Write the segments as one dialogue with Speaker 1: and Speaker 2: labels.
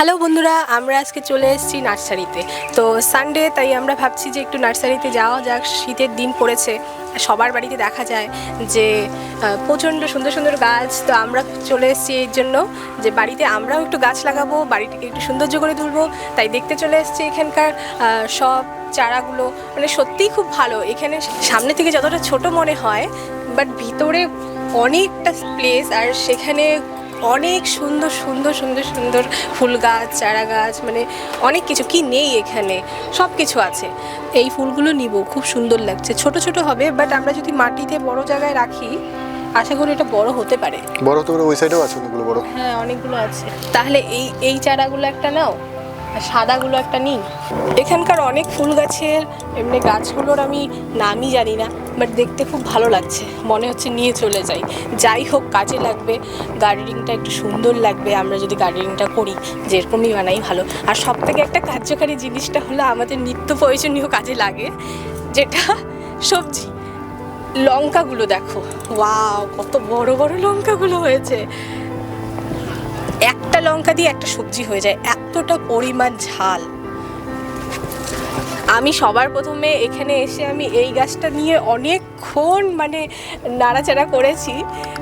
Speaker 1: Hello বন্ধুরা, আমরা আজকে চলে এসেছি নার্সারিতে। তো সানডে তাই আমরা ভাবছি যে একটু নার্সারিতে যাওয়া যাক। শীতের দিন পড়েছে, সবার বাড়িতে দেখা যায় যে প্রচণ্ড সুন্দর সুন্দর গাছ। তো আমরা চলে এসেছি এর জন্য যে বাড়িতে আমরাও একটু গাছ লাগাবো, বাড়িটাকে একটু সৌন্দর্য করে তুলবো। তাই দেখতে চলে এসেছি এখানকার সব চারাগুলো। মানে সত্যিই খুব ভালো। এখানে সামনে থেকে যতটা ছোট মনে হয় বাট ভিতরে অনেকটা প্লেস আর সেখানে অনেক সুন্দর সুন্দর সুন্দর সুন্দর ফুল গাছ চারা গাছ মানে অনেক কিছু কি নেই এখানে সব কিছু আছে। এই ফুলগুলো নিব খুব সুন্দর লাগছে। ছোট ছোট হবে বাট আমরা যদি মাটিতে বড় জায়গায় রাখি আশা করি এটা বড় হতে পারে।
Speaker 2: বড় তো ওই সাইডেও আছে অনেকগুলো বড়।
Speaker 1: হ্যাঁ অনেকগুলো আছে। তাহলে এই এই চারাগুলো একটা নাও। আর সাদাগুলো একটা নিই। এখানকার অনেক ফুল গাছের, এমনি গাছগুলোর আমি নামই জানি না বাট দেখতে খুব ভালো লাগছে। মনে হচ্ছে নিয়ে চলে যাই। যাই হোক, কাজে লাগবে। গার্ডেনিংটা একটু সুন্দর লাগবে। আমরা যদি গার্ডেনিংটা করি, যেরকমই বানাই, ভালো। আর সব থেকে একটা কার্যকারী জিনিসটা হলো আমাদের নিত্য প্রয়োজনীয় কাজে লাগে, যেটা সবজি। লঙ্কাগুলো দেখো। ওয়াও, কত বড় বড় লঙ্কাগুলো হয়েছে। একটা লঙ্কা দিয়ে একটা সবজি হয়ে যায়, এতটা পরিমাণ ঝাল। আমি সবার প্রথমে এখানে এসে আমি এই গাছটা নিয়ে অনেকক্ষণ মানে নাড়াচাড়া করেছি।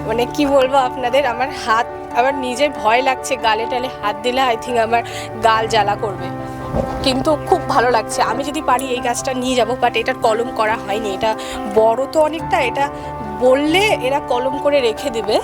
Speaker 1: মানে কি বলব আপনাদের, আমার হাত, আমার নিজে ভয় লাগছে, গালে টালে হাত দিলে আই থিঙ্ক আমার গাল জ্বালা করবে। কিন্তু খুব ভালো লাগছে। আমি যদি পারি এই গাছটা নিয়ে যাব বাট এটার কলম করা হয়নি। এটা বড় তো অনেকটা, এটা বললে এরা কলম করে রেখে দেবে।